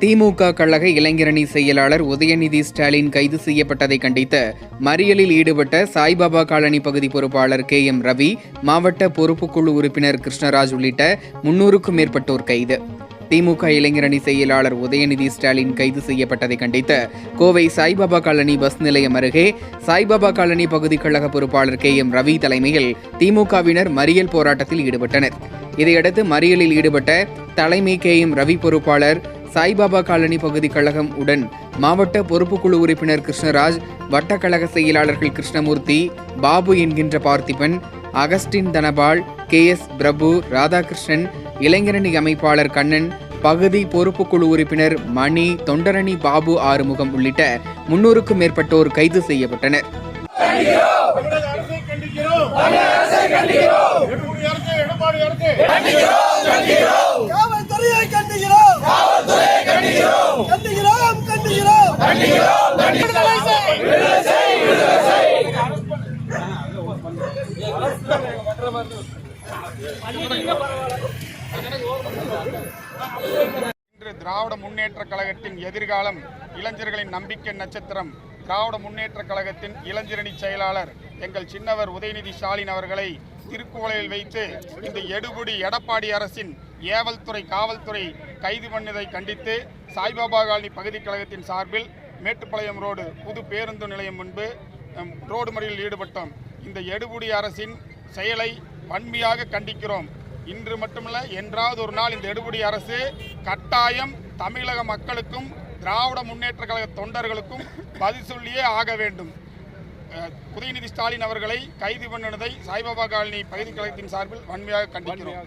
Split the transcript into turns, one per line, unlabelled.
திமுக கழக இளைஞரணி செயலாளர் உதயநிதி ஸ்டாலின் கைது செய்யப்பட்டதை கண்டித்து மறியலில் ஈடுபட்ட சாய்பாபா காலனி பகுதி பொறுப்பாளர் கே எம் ரவி மாவட்ட பொறுப்புக்குழு உறுப்பினர் கிருஷ்ணராஜ் உள்ளிட்ட முன்னூறுக்கும் மேற்பட்டோர் கைது. திமுக இளைஞரணி செயலாளர் உதயநிதி ஸ்டாலின் கைது செய்யப்பட்டதை கண்டித்து கோவை சாய்பாபா காலனி பஸ் நிலையம் அருகே சாய்பாபா காலனி பகுதி கழக பொறுப்பாளர் கே எம் ரவி தலைமையில் திமுகவினர் மறியல் போராட்டத்தில் ஈடுபட்டனர். இதையடுத்து மறியலில் ஈடுபட்ட தலைமை கே எம் ரவி பொறுப்பாளர் சாய்பாபா காலனி பகுதி கழகம் உடன் மாவட்ட பொறுப்புக்குழு உறுப்பினர் கிருஷ்ணராஜ் வட்டக்கழக செயலாளர்கள் கிருஷ்ணமூர்த்தி பாபு என்கின்ற Parthiban Augustine Dhanapal K S Prabhu Radhakrishnan இளைஞரணி அமைப்பாளர் கண்ணன் பகுதி பொறுப்புக்குழு உறுப்பினர் மணி தொண்டரணி பாபு ஆறுமுகம் உள்ளிட்ட முன்னூறுக்கும் மேற்பட்டோர் கைது செய்யப்பட்டனர்
தமிழக அரசை கண்டிக்கிறோம் எடப்பாடி அரசு எடப்பாடி அரசு
காவல்துறையை கண்டுகிறோம் காவல்துறையை கண்டுகிறோம் கண்டுகிறோம் கண்டுகிறோம் விடுதலை செய்.
இன்று திராவிட முன்னேற்ற கழகத்தின் எதிர்காலம் இளைஞர்களின் நம்பிக்கை நட்சத்திரம். திராவிட முன்னேற்ற கழகத்தின் இளைஞரணி செயலாளர் எங்கள் சின்னவர் உதயநிதி ஸ்டாலின் அவர்களை திருக்குவளையில் வைத்து இந்த எடுபுடி எடப்பாடி அரசின் ஏவல்துறை காவல்துறை கைது பண்ணதை கண்டித்து சாய்பாபா காலனி பகுதி கழகத்தின் சார்பில் மேட்டுப்பாளையம் ரோடு புது பேருந்து நிலையம் முன்பு ரோடு மறியலில் ஈடுபட்டோம். இந்த எடுபுடி அரசின் செயலை வன்மையாக கண்டிக்கிறோம். இன்று மட்டுமல்ல என்றாவது ஒரு நாள் இந்த எடுபடி அரசு கட்டாயம் தமிழக மக்களுக்கும் திராவிட முன்னேற்ற கழக தொண்டர்களுக்கும் பதில் சொல்லியே ஆக வேண்டும். உதயநிதி ஸ்டாலின் அவர்களை கைது பண்ணினதை சாய்பாபா காலனி பகுதி கழகத்தின் சார்பில் வன்மையாக கண்டிக்கிறோம்.